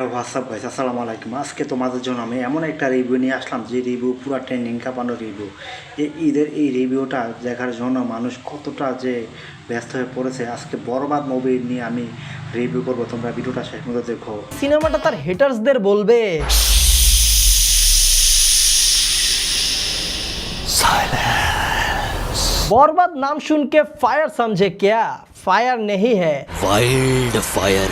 WhatsApp vice আসসালামু আলাইকুম আজকে তোমাদের জন্য আমি এমন একটা রিভিউ নিয়ে আসলাম যে রিভিউ পুরো ট্রেন্ডিং কাঁপানো রিভিউ এই ঈদের এই রিভিউটা দেখার জন্য মানুষ কতটা যে ব্যস্ত হয়ে পড়েছে আজকে বরবাদ মুভি নিয়ে আমি রিভিউ করব। তোমরা ভিডিওটা শেষ মতো দেখো। সিনেমাটা তার হেটার্সদের বলবে। বরবাদ নাম শুনকে ফায়ার সমঝে কেয়া? ফায়ার নেই হ্যায়। ফায়ার ফায়ার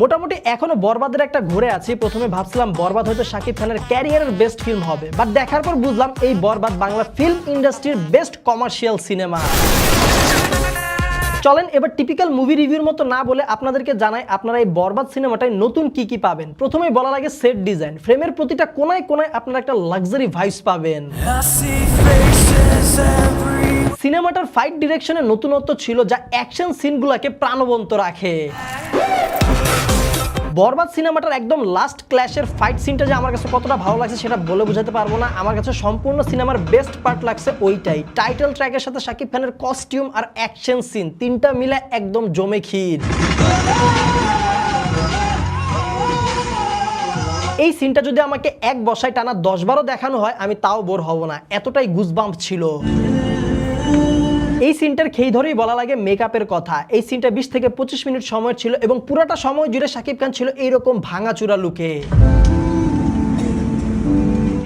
মোটামুটি এখনও বরবাদের একটা ঘুরে আছি। প্রথমে ভাবছিলাম বরবাদ হয়তো শাকিব খানের ক্যারিয়ারের বেস্ট ফিল্ম হবে। বাট দেখার পর বুঝলাম এই বরবাদ বাংলা ফিল্ম ইন্ডাস্ট্রির বেস্ট কমার্শিয়াল সিনেমা চলেন এবার টিপিক্যাল মুভি রিভিউর মতো না বলে আপনাদেরকে জানাই আপনারা এই বরবাদ সিনেমাটায় নতুন কি কি পাবেন। প্রথমেই বলা লাগে সেট ডিজাইন ফ্রেমের প্রতিটা কোনায় কোনায় আপনারা একটা লাক্সারি ভাইস পাবেন। সিনেমাটার ফাইট ডিরেকশনে নতুনত্ব ছিল যা অ্যাকশন সিনগুলোকে প্রাণবন্ত রাখে। বরবাদ সিনেমাটার একদম লাস্ট ক্ল্যাশের ফাইট সিনটা যে আমার কাছে কতটা ভালো লাগছে সেটা বলে বোঝাতে পারব না। আমার কাছে সম্পূর্ণ সিনেমার বেস্ট পার্ট লাগছে ওইটাই। টাইটেল ট্র্যাকের সাথে শাকিব খানের কস্টিউম আর অ্যাকশন সিন তিনটা মিলে একদম জমে ক্ষীর। এই সিনটা যদি আমাকে এক বসায় টানা দশ বারও দেখানো হয়, আমি তাও বোর হব না। এতটাই গুজবাম্প ছিল। এই সিনটার খেই ধরেই বলা লাগে মেকআপের কথা। এই সিনটা বিশ থেকে পঁচিশ মিনিট সময় ছিল এবং পুরোটা সময় জুড়ে শাকিব খান ছিল এইরকম ভাঙাচুরা লুকে।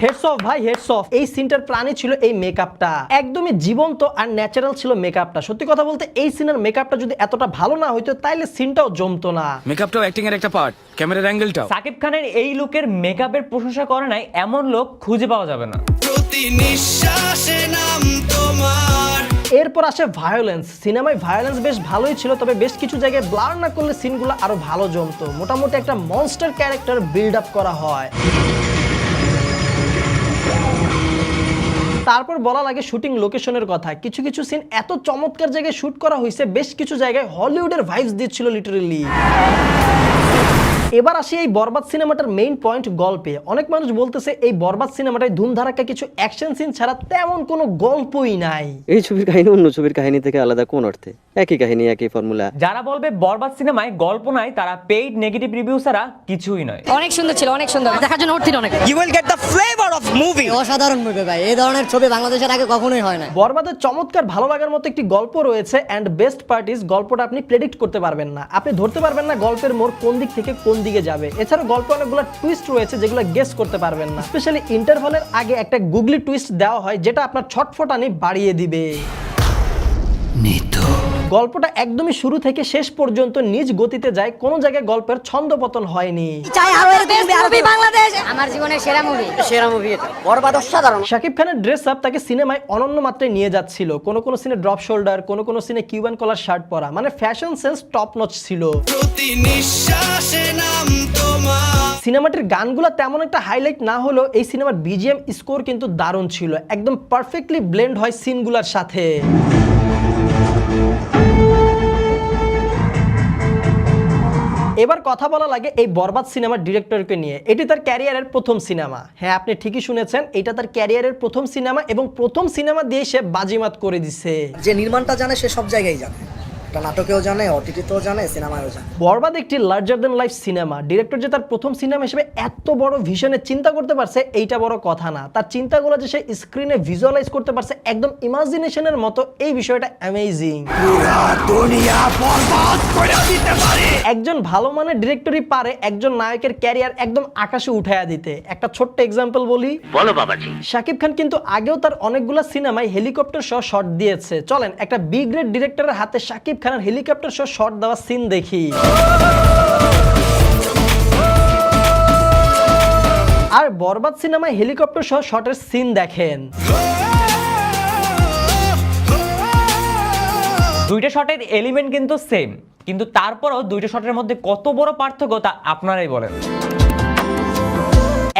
হেডস অফ ভাই হেডস অফ এই সিনটার প্রাণী ছিল এই মেকআপটা। একদমই জীবন্ত আর ন্যাচারাল ছিল মেকআপটা। সত্যি কথা বলতে এই সিনের মেকআপটা যদি এতটা ভালো না হইতো তাইলে সিনটাও জমতো না। মেকআপটাও অ্যাক্টিং এর একটা পার্ট ক্যামেরার অ্যাঙ্গেলটাও সাকিব খানের এই লুকের মেকআপের প্রশংসা করে নাই এমন লোক খুঁজে পাওয়া যাবে না। প্রতি নিঃশ্বাসে নাম তোমার। এরপর আসে ভায়োলেন্স সিনেমায় ভায়োলেন্স বেশ ভালোই ছিল, তবে বেশ কিছু জায়গায় ব্লার না করলে সিনগুলো আরও ভালো জমতো। মোটামুটি একটা মনস্টার ক্যারেক্টার বিল্ড আপ করা হয়। তারপর বলা লাগে শুটিং লোকেশনের কথা। কিছু কিছু সিন এত চমৎকার জায়গায় শুট করা হয়েছে, বেশ কিছু জায়গায় হলিউডের ভাইবস দিচ্ছিল লিটারেলি এবার আসি এই বরবাদ সিনেমাটার মেইন পয়েন্ট গল্পে। অনেক মানুষ বলতেছে এই বরবাদ সিনেমাটায় ধুমধারাক্কা কিছু অ্যাকশন সিন ছাড়া তেমন কোনো গল্পই নাই। এই ছবির কাহিনী অন্য ছবির কাহিনী থেকে আলাদা কোন অর্থে? একই কাহিনী একই ফর্মুলা যারা বলবে বরবাদ সিনেমায় গল্প নাই তারা পেইড নেগেটিভ রিভিউ ছাড়া কিছুই নয়। অনেক সুন্দর ছিল অনেক সুন্দর। দেখার জন্য উঠছিল অনেক। You will get the flavour of movie অসাধারণ মুভি ভাই। এই ধরনের ছবি বাংলাদেশের আগে কখনোই হয় না বরবাদের চমৎকার ভালো লাগার মতো একটি গল্প রয়েছে এন্ড বেস্ট পার্ট ইজ গল্পটা আপনি প্রেডিক্ট করতে পারবেন না। আপনি ধরতে পারবেন না গল্পের মোড় কোন দিক থেকে কোন দিকে যাবে। এছাড়া গল্প অনেকগুলো টুইস্ট রয়েছে যেগুলো গেস করতে পারবেন না। স্পেশালি ইন্টারভালের আগে একটা গুগলি টুইস্ট দেওয়া হয়, যেটা আপনার ছটফটানি বাড়িয়ে দিবে। গল্পটা একদমই শুরু থেকে শেষ পর্যন্ত নিজ গতিতে যায় কোনো জায়গায় গল্পের ছন্দপতন হয়নি। চাই আরও এরকম মুভি বাংলাদেশ। আমার জীবনের সেরা মুভি সেরা মুভি এটা। বরবাদ অসাধারণ। শাকিব খানের ড্রেস আপ তাকে সিনেমায় অনন্য মাত্রায় নিয়ে যাচ্ছিল। কোনো কোনো সিনে ড্রপ শোল্ডার কোনো কোনো সিনে কিউবান কলার শার্ট পরা। মানে ফ্যাশন সেন্স টপ নচ ছিল। প্রতি নিঃশ্বাসে নাম তোমার। সিনেমাটির গানগুলো তেমন একটা হাইলাইট না হলেও এই সিনেমার বিজিএম স্কোর কিন্তু দারুণ ছিল। একদম পারফেক্টলি ব্লেন্ড হয় সিনগুলোর সাথে। এবার কথা বলা লাগে এই বরবাদ সিনেমার ডিরেক্টরকে নিয়ে। এটি তার ক্যারিয়ারের প্রথম সিনেমা। হ্যাঁ আপনি ঠিকই শুনেছেন, এটা তার ক্যারিয়ারের প্রথম সিনেমা এবং প্রথম সিনেমা দিয়ে সে বাজিমাত করে দিছে। যে নির্মাণটা জানে সে সব জায়গায় জানে এটা নাটকেও জানে ওটিটিতেও জানে সিনেমায়ও জানে। বরবাদ একটি larger than life cinema director যে তার প্রথম সিনেমা হিসেবে এত বড় ভিশনে চিন্তা করতে পারছে এইটা বড় কথা না। তার চিন্তাগুলো যে সে স্ক্রিনে ভিজুয়ালাইজ করতে পারছে একদম ইমাজিনেশনের মতো এই বিষয়টা অ্যামেজিং একজন ভালো মানের ডিরেক্টরই পারে একজন নায়কের ক্যারিয়ার একদম আকাশে উঠায়া দিতে। একটা ছোট্ট এক্সাম্পল বলি। বলো বাবাজি। শাকিব খান কিন্তু আগেও তার অনেকগুলো সিনেমায় হেলিকপ্টার সহ শট দিয়েছে। চলেন একটা বি গ্রেড ডিরেক্টরের হাতে শাকিব খানের হেলিকপ্টার সহ শট দেওয়া সিন দেখি। আর বরবাদ সিনেমায় হেলিকপ্টার সহ শটের সিন দেখেন। দুইটা শটের এলিমেন্ট কিন্তু সেম কিন্তু তারপরও দুইটা শটের মধ্যে কত বড় পার্থক্য তা আপনারাই বলেন।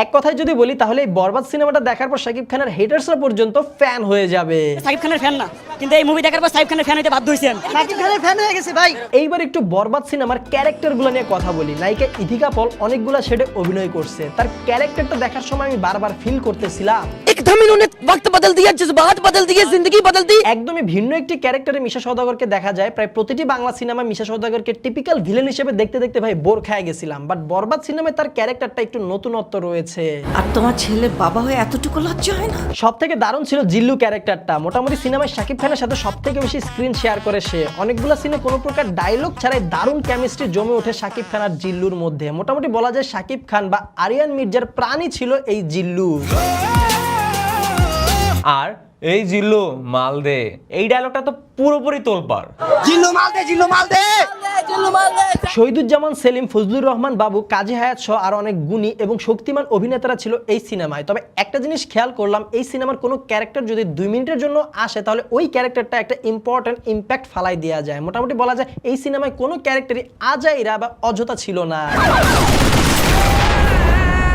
এক কথায় যদি বলি তাহলে এই বরবাদ সিনেমাটা দেখার পর শাকিব খানের হেটার্সরা পর্যন্ত ফ্যান হয়ে যাবে। সাকিব খানের ফ্যান না। কিন্তু এই মুভি দেখার পর সাকিব খানের ফ্যান হতে বাধ্য হয়েছেন আমি। সাকিব খানের ফ্যান হয়ে গেছে ভাই। এইবার একটু বরবাদ সিনেমার ক্যারেক্টারগুলো নিয়ে কথা বলি। নায়িকা ইথিকা পল অনেকগুলো শেডে অভিনয় করছে। তার ক্যারেক্টারটা দেখার সময় আমি বারবার ফিল করতেছিলাম। एकदम इन्होंने वक्त बदल दिया जज्बात बदल दिए जिंदगी बदल दी একদমই ভিন্ন একটি ক্যারেক্টারে মিশা সওদাগরকে দেখা যায় প্রায় প্রতিটি বাংলা সিনেমা মিশা সওদাগরকে টিপিক্যাল ভিলেন হিসেবে দেখতে দেখতে ভাই বোর খেয়ে গেছিলাম বাট বরবাদ সিনেমায় তার ক্যারেক্টারটা একটু নতুনত্ব রয়েছে আর তোমার ছেলে বাবা হয়ে এতটুকু লজ্জা হয় না সব থেকে দারুণ ছিল জিল্লু ক্যারেক্টারটা মোটামুটি সিনেমায় শাকিব খানের সাথে সব থেকে বেশি স্ক্রিন শেয়ার করে সে অনেকগুলো সিনে কোনো প্রকার ডায়লগ ছাড়াই দারুণ কেমিস্ট্রি জমে ওঠে শাকিব খান আর জিল্লুর মধ্যে মোটামুটি বলা যায় শাকিব খান বা আরিয়ান মির্জার প্রাণী ছিল এই জিল্লু আর এই জিল্লু মাল দে এই ডায়লগটা তো পুরোপুরি তোলপাড়। জিল্লু মাল দে জিল্লু মাল দে শহীদুজ্জামান সেলিম ফজলুর রহমান বাবু কাজী হায়াত সহ আর অনেক গুণী এবং শক্তিমান অভিনেতারা ছিল এই সিনেমায়। তবে একটা জিনিস খেয়াল করলাম এই সিনেমার কোনো ক্যারেক্টার যদি দুই মিনিটের জন্য আসে তাহলে ওই ক্যারেক্টারটা একটা ইম্পর্টেন্ট ইম্প্যাক্ট ফালাই দেওয়া যায়। মোটামুটি বলা যায় এই সিনেমায় কোনো ক্যারেক্টারই আজাইরা বা অযথা ছিল না।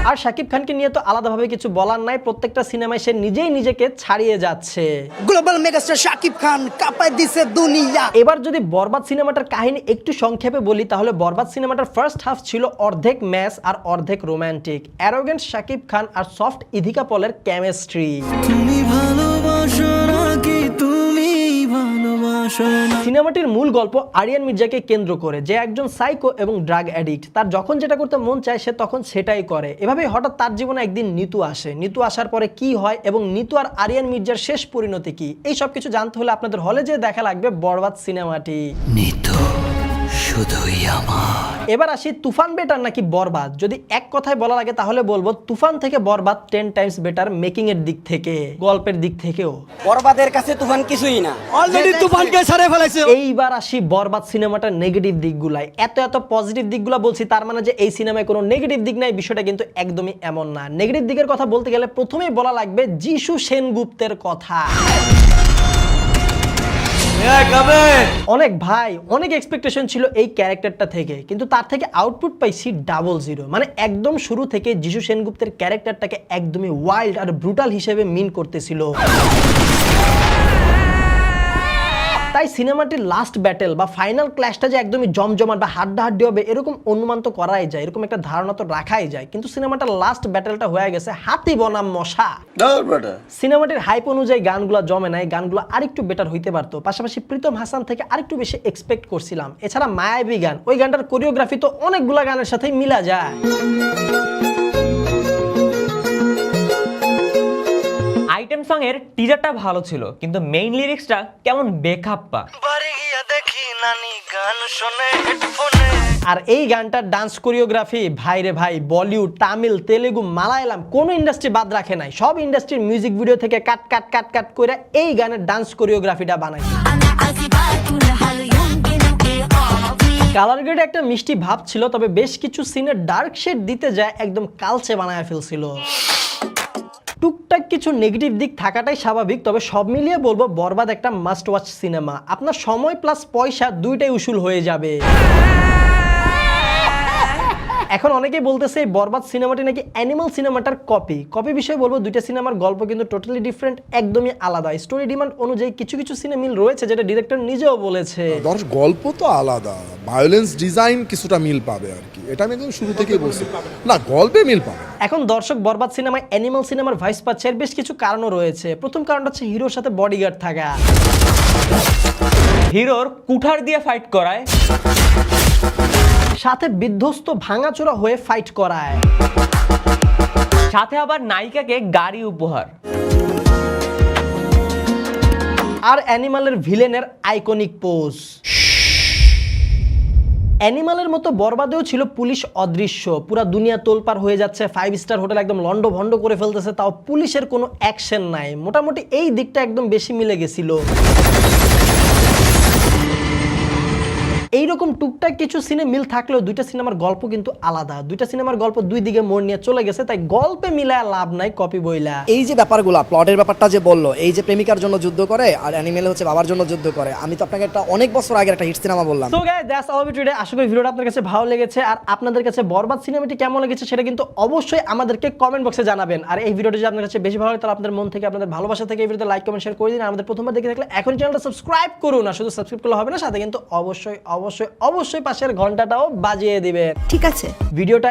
আর শাকিব খানকে নিয়ে তো আলাদাভাবে কিছু বলার নাই। প্রত্যেকটা সিনেমায় সে নিজেই নিজেকে ছাড়িয়ে যাচ্ছে। গ্লোবাল মেগাস্টার শাকিব খান কাপায় দিছে দুনিয়া। এবার যদি বরবাদ সিনেমাটার কাহিনী একটু সংক্ষেপে বলি তাহলে বরবাদ সিনেমাটার ফার্স্ট হাফ ছিল অর্ধেক ম্যাচ আর অর্ধেক রোম্যান্টিক অ্যারোগেন্ট শাকিব খান আর সফট ইধিকা পলের কেমিস্ট্রি তুমি ভালোবাসো সিনেমাটির মূল গল্প আরিয়ান মির্জাকে কেন্দ্র করে যে একজন সাইকো এবং ড্রাগ অ্যাডিক্ট তার যখন যেটা করতে মন চায় সে তখন সেটাই করে। এভাবেই হঠাৎ তার জীবনে একদিন নিতু আসে। নিতু আসার পরে কি হয় এবং নিতু আর আরিয়ান মির্জার শেষ পরিণতি কি? এই সব কিছু জানতে হলে আপনাদের হলে যে দেখা লাগবে বরবাদ সিনেমাটি। নিতু শুধুই আমার। এবার আসি তুফান বেটার নাকি বরবাদ? যদি এক কথায় বলা লাগে তাহলে বলব তুফান থেকে Borbaad ten times better making এর দিক থেকে গল্পের দিক থেকেও। বরবাদের কাছে তুফান কিছুই না। অলরেডি তুফানকে ছাড়ে ফেলাইছে। এইবার আসি বরবাদ সিনেমাটার নেগেটিভ দিকগুলাই এত এত পজিটিভ দিকগুলো বলছি তার মানে যে এই সিনেমায় কোনো নেগেটিভ দিক নাই বিষয়টা কিন্তু একদমই এমন না। নেগেটিভ দিকের কথা বলতে গেলে প্রথমেই বলা লাগবে যিশু সেনগুপ্তের কথা। অনেক ভাই, অনেক এক্সপেকটেশন ছিল এই ক্যারেক্টারটা থেকে, কিন্তু তার থেকে আউটপুট পাইছি ডাবল জিরো মানে একদম শুরু থেকে যিশু সেনগুপ্তের ক্যারেক্টারটাকে একদমই ওয়াইল্ড আর ব্রুটাল হিসেবে মিন করতেছিল। তাই সিনেমাটির লাস্ট ব্যাটেল বা ফাইনাল ক্ল্যাশটা যে একদমই জমজমাট বা হাড্ডাহাড্ডি হবে এরকম অনুমান তো করাই যায় এরকম একটা ধারণা তো রাখাই যায়। কিন্তু সিনেমাটার লাস্ট ব্যাটেলটা হয়ে গেছে হাতি বনাম মশা। সিনেমাটির হাইপ অনুযায়ী গানগুলো জমে নাই গানগুলো আরেকটু বেটার হইতে পারতো। পাশাপাশি প্রীতম হাসান থেকে আরেকটু বেশি এক্সপেক্ট করছিলাম। এছাড়া মায়াবী গান ওই গানটার কোরিওগ্রাফি তো অনেকগুলা গানের সাথে মিলা যায়। আইটেম সং এর টিজারটা ভালো ছিল কিন্তু মেইন লিরিক্সটা কেমন বেখাপ্পা। আর এই গানটার ডান্স কোরিওগ্রাফি ভাই রে ভাই বলিউড তামিল তেলেগু মালায়ালাম কোন ইন্ডাস্ট্রি বাদ রাখে নাই। সব ইন্ডাস্ট্রির মিউজিক ভিডিও থেকে কাট কাট কাট কাট করে এই গানের ডান্স কোরিওগ্রাফিটা বানাই। কালার গ্রেডে একটা মিষ্টি ভাব ছিল তবে বেশ কিছু সিনে ডার্ক শেড দিতে যায় একদম কালচে বানায় ফেলছিল। টুকটাক কিছু নেগেটিভ দিক থাকাটাই স্বাভাবিক, তবে সব মিলিয়ে বলব বরবাদ একটা মাস্ট ওয়াচ সিনেমা আপনার সময় প্লাস পয়সা দুইটাই উসুল হয়ে যাবে। এখন অনেকেই বলতেছে এই বরবাদ সিনেমাটি নাকি অ্যানিমাল সিনেমাটার কপি কপি বিষয়ে বলব দুইটা সিনেমার গল্প কিন্তু টোটালি ডিফারেন্ট একদমই আলাদা। স্টোরি ডিমান্ড অনুযায়ী কিছু কিছু সিনে মিল রয়েছে যেটা ডিরেক্টর নিজেও বলেছে। দর্শ গল্প তো আলাদা। ভায়োলেন্স ডিজাইন কিছুটা মিল পাবে আর কি। এটা আমি একদম শুরু থেকেই বলছি। না গল্পে মিল পাবে। এখন দর্শক বরবাদ সিনেমায় অ্যানিমাল সিনেমার ভাইস পাচ্ছে এর বেশ কিছু কারণও রয়েছে। প্রথম কারণটা হচ্ছে হিরোর সাথে বডিগার্ড থাকা। হিরোর কুঠার দিয়ে ফাইট করায়। সাথে বিধ্বস্ত ভাঙাচোরা হয়ে ফাইট করায়। সাথে আবার নায়িকাকে গাড়ি উপহার। আর অ্যানিমালের ভিলেনের আইকনিক পোজ অ্যানিমালের মতো বরবাদেও ছিল পুলিশ অদৃশ্য। পুরা দুনিয়া তোলপার হয়ে যাচ্ছে ফাইভ স্টার হোটেল একদম লন্ড ভন্ড করে ফেলতেছে, তাও পুলিশের কোনো অ্যাকশন নাই। মোটামুটি এই দিকটা একদম বেশি মিলে গেছিল। এইরকম টুকটাক কিছু সিনে মিল থাকলেও দুইটা সিনেমার গল্প কিন্তু আলাদা। দুইটা সিনেমার গল্প দুই দিকে মোড় নিয়ে চলে গেছে তাই গল্পে মিলায় লাভ নাই কপি বইলা। এই যে ব্যাপারগুলো প্লটের ব্যাপারটা যে বলল এই যে প্রেমিকার জন্য যুদ্ধ করে আর অ্যানিমেল হচ্ছে বাবার জন্য যুদ্ধ করে আমি তো আপনাকে একটা অনেক বছর আগে একটা হিট সিনেমা বললাম। So guys that's all today আশা করি ভিডিওটা আপনার কাছে ভালো লেগেছে আর আপনাদের কাছে বরবাদ সিনেমাটি কেমন লেগেছে সেটা কিন্তু অবশ্যই আমাদেরকে কমেন্ট বক্সে জানাবেন। আর এই ভিডিওটি যদি আপনার কাছে বেশি ভালো লাগে তাহলে আপনাদের মন থেকে আপনাদের ভালোবাসা থেকে এই ভিডিওতে লাইক কমেন্ট শেয়ার করে দিন। আর আমাদের প্রথমবার দেখে থাকলে এখন চ্যানেলটা সাবস্ক্রাইব করুন। আর শুধু সাবস্ক্রাইব করলে হবে না সাথে কিন্তু অবশ্যই অবশ্যই অবশ্যই পাশের ঘন্টাটাও বাজিয়ে দিবেন। ঠিক আছে। ভিডিওটা